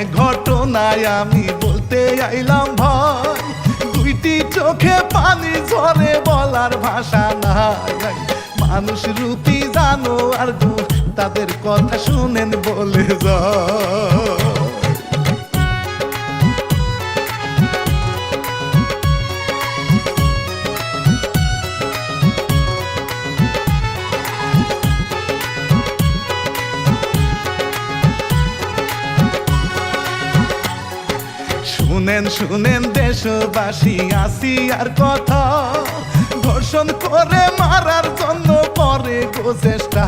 এক ঘটনায় আমি বলতে আইলাম ভয়। দুইটি চোখে পানি ঝরে বলার ভাষা নাই। মানুষ রূপী জানো আর তাদের কথা শুনেন বলে যায় শুনেন শুনেন দেশবাসী, আসি আর কথা। ধর্ষণ করে মারার জন্য পরে গো চেষ্টা।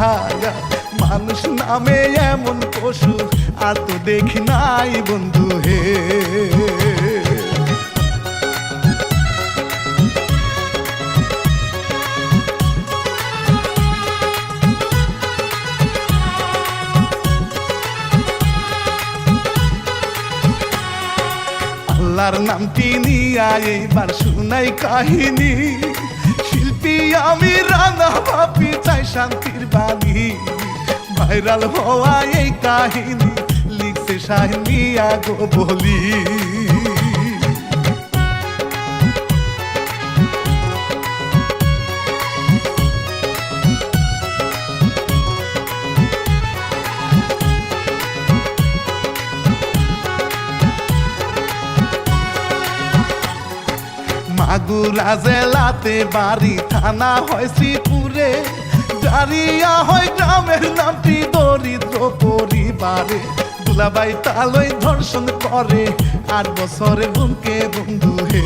মানুষ নামে এমন পশু, আর তো দেখি নাই বন্ধু হে। আল্লাহর নামটি নিয়া এইবার শুনাই কাহিনী। শিল্পী আমি রানা ভাবি চাই শান্তির বাণী। ভাইরাল হওয়া এই কাহিনী লিখতে সাহিনী আগো বলি। মাগুরা জেলাতে বাড়ি, থানা হয় শ্রীপুরে। দাঁড়িয়া হয় গ্রামের নামটি দরিদ্র পরিবারে। দুলাবাই তালই ধর্ষণ করে, আট বছরে বুমকে বন্ধু হে।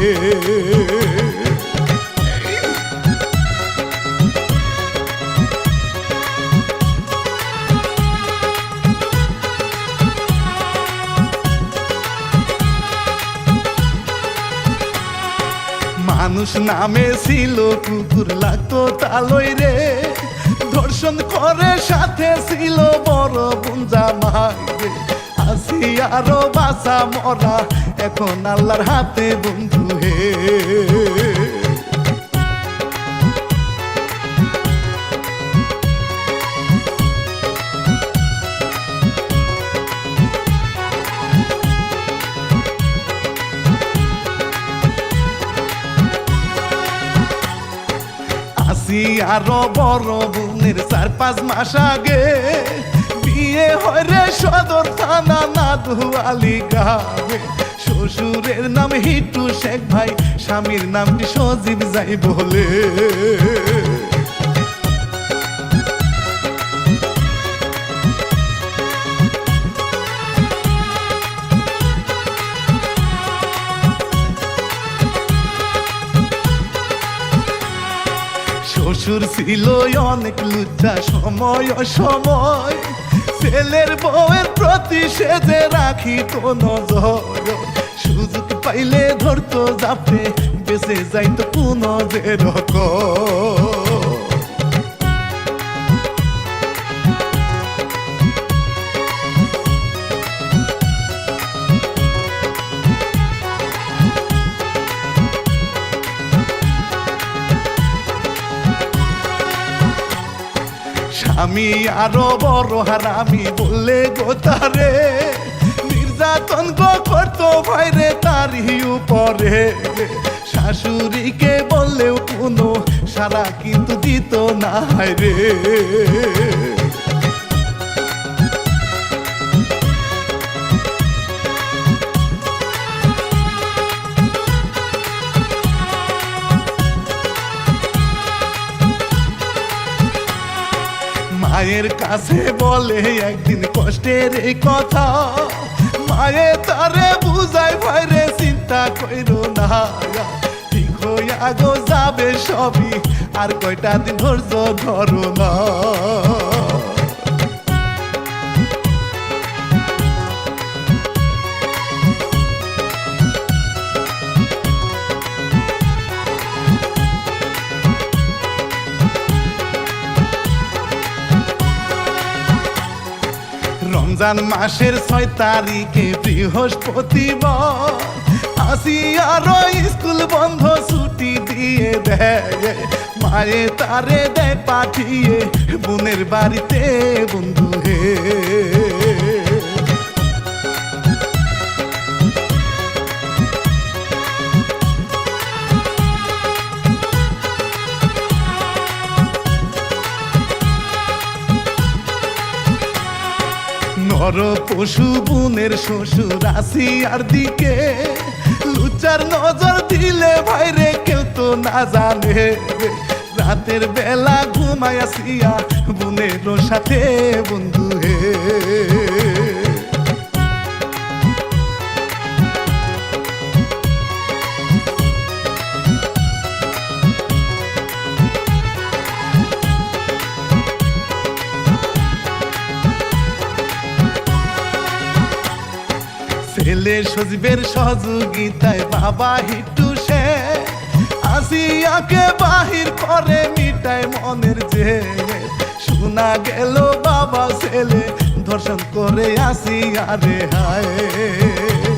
মানুষ নামে ছিল, কুকুর লাগতো তালই রে। ধর্ষণ করে সাথে ছিল বড় বুঞ্জা মাগে আসি আরও বাসা মরা, এখন আল্লাহর হাতে বন্ধু হে। আসি আরও বড় বোনের চার পাঁচ মাস আগে বিয়ে হয় রে সদর থানা না দুয়ালি গাবে শ্বশুরের নাম হিটু শেখ ভাই, স্বামীর নাম সজীব যাই বলে। শ্বশুর ছিল অনেক লুচ্চা, সময় সময় ছেলের বউয়ের প্রতি সেজে রাখি তো নজর। সুযোগ পাইলে ধরতো যাপে বেঁচে যাইতো পুনঃ যে রকম স্বামী আরও বড় হারামি বললে গো তারে। নির্যাতন গো করতো ভাইরে তারই উপরে। শাশুড়িকে বললেও কোনো সারা কিন্তু দিত না রে। মায়ের কাছে বলে একদিন কষ্টের এই কথা। মায়ে তারে বুঝাই ভাইরে চিন্তা কইর না। ঠিক হইয়া গো যাবে সবই, আর কয়টা দিন ধৈর্য ধরো না। রমজান মাসের ছয় তারিখে বৃহস্পতিবার আসিয়ার স্কুল বন্ধ, ছুটি দিয়ে দেয়। মায়ে তারে দেয় পাঠিয়ে, বোনের বাড়িতে বন্ধু হে। নর পশু বুনের শ্বশুর আসিয়ার দিকে। লুচার নজর দিলে ভাইরে কেউ তো না জানে। রাতের বেলা ঘুমায় আসিয়া বুনের সাথে বন্ধু হে। ছেলে সজীবের সহযোগিতায় বাবা হিটু সে। আসিয়াকে বাহির করে মিটায় মনের যে শোনা গেল বাবা ছেলে, ধর্ষণ করে আসিয়া রে হায়।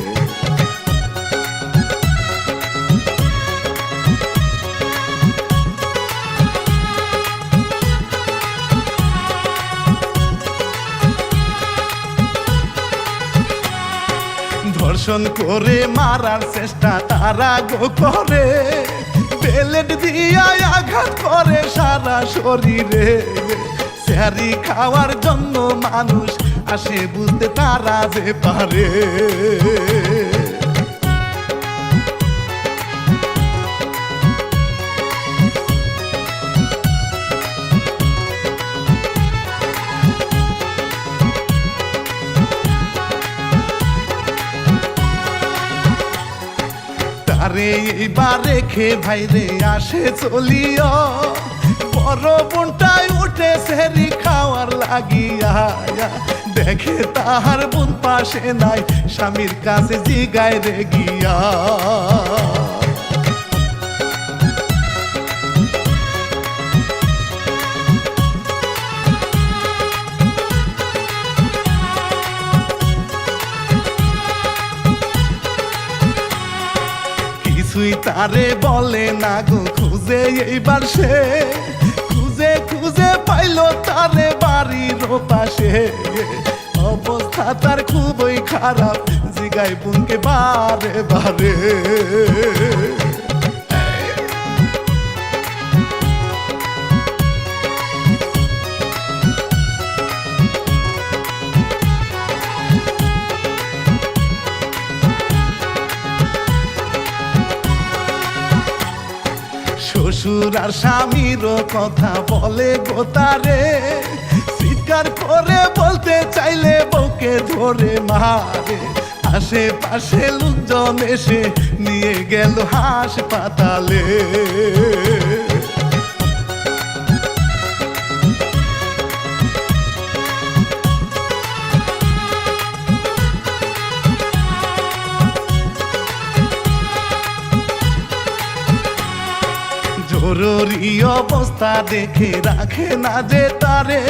ধর্ষণ করে মারার চেষ্টা তারা গো করে। পেলেট দিয়া আঘাত করে সারা শরীরে। স্যারি খাওয়ার জন্য মানুষ আসে বুঝতে তারা যে পারে। এইবার রেখে ভাইরে আসে চলিও। বড় বোনটাই উঠে সেরি খাওয়ার লাগিয়া। দেখে তাহার বোন পাশে নাই, স্বামীর কাছে জিগায় রে গিয়া। কিছুই তারে বলে না গো, খুঁজে এইবার সে। খুঁজে খুঁজে পাইল তারে বাড়ির পাশে। অবস্থা তার খুবই খারাপ জিগাই বুনকে বারে বারে। শ্বশুর আর স্বামীর কথা বলে গোতারে চিৎকার করে বলতে চাইলে বউকে ধরে মারে। আশেপাশে লোকজন এসে নিয়ে গেল হাসপাতালে জরুরি অবস্থা দেখে রাখে না যে তারে।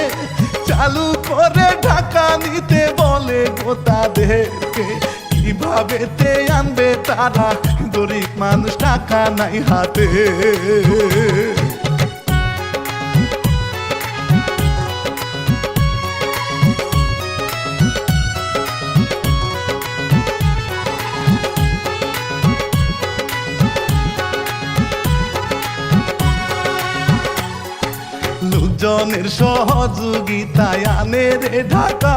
চালু করে ঢাকা নিতে বলে গো তাদেরকে কীভাবে তে আনবে তারা? গরিব মানুষ টাকা নাই হাতে। লোকজনের সহযোগিতায় আনে রে ঢাকা।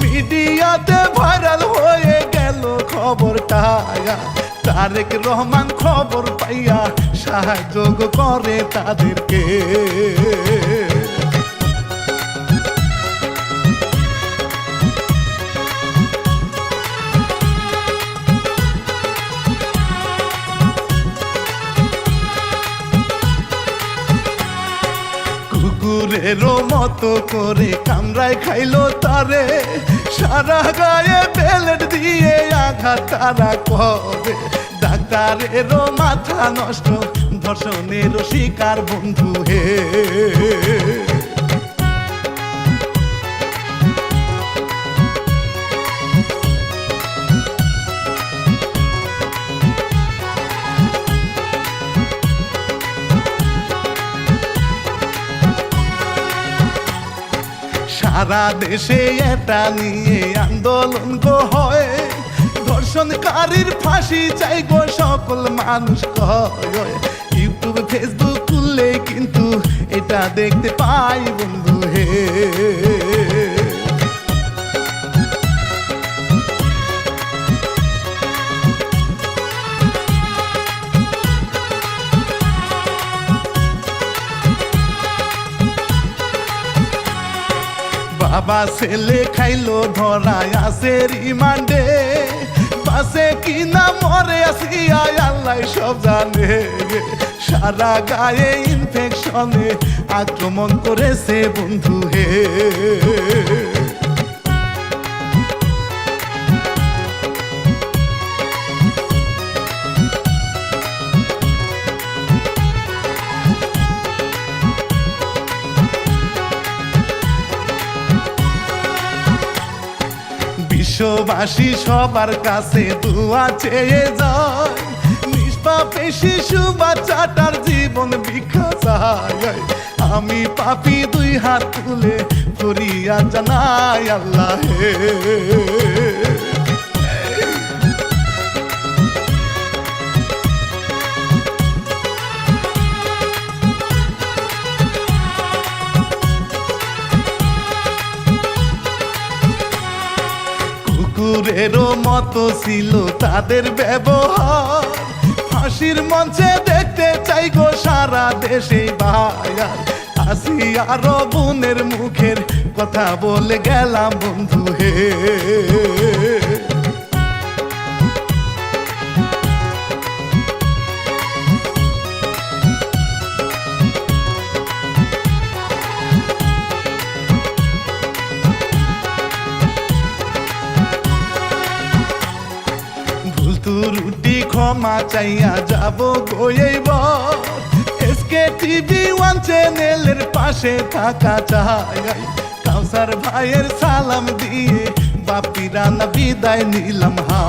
মিডিয়াতে ভাইরাল হয়ে গেল খবরটা। তারেক রহমান খবর পাইয়া সাহায্য করে তাদেরকে। কুকুরেরও মতো করে কামড়ায় খাইলো তারে। সারা গায়ে বেলেট দিয়ে আঘাত তারা করে। ডাক্তারেরও মাথা নষ্ট, ধর্ষণেরও শিকার বন্ধু হে। সারা দেশে এটা নিয়ে আন্দোলন গো হয়। ধর্ষণকারীর ফাঁসি চাই গো সকল মানুষ ইউটিউব, ফেসবুক খুললে কিন্তু এটা দেখতে পাই বন্ধু হে। বাবা ছেলে খাইলো, ধরায় আছে রিমান্ডে। পাশে কি না মরে আসি আল্লাহ সব জানে। সারা গায়ে ইনফেকশনে আক্রমণ করেছে বন্ধু হে। বিশ্ববাসী সবার কাছে দুয়া চেয়ে যায়। নিষ্পাপে শিশু বাচ্চাটার জীবন বিখ্যাত আমি পাপি দুই হাত তুলে করিয়া জানাই আল্লাহ কুকুরেরও মতো ছিল তাদের ব্যবহার। হাসির মঞ্চে দেখতে চাই গো সারা দেশে বায়ার হাসি আরও বোনের মুখের কথা বলে গেলাম বন্ধু হে। রুটি ক্ষমা চাইয়া যাব গোয়েব এসকে টিভি ওয়ান চ্যানেলের পাশে থাকা চাই। কাউসার ভাইয়ের সালাম দিয়ে বাপিরা না বিদায় নিলাম হা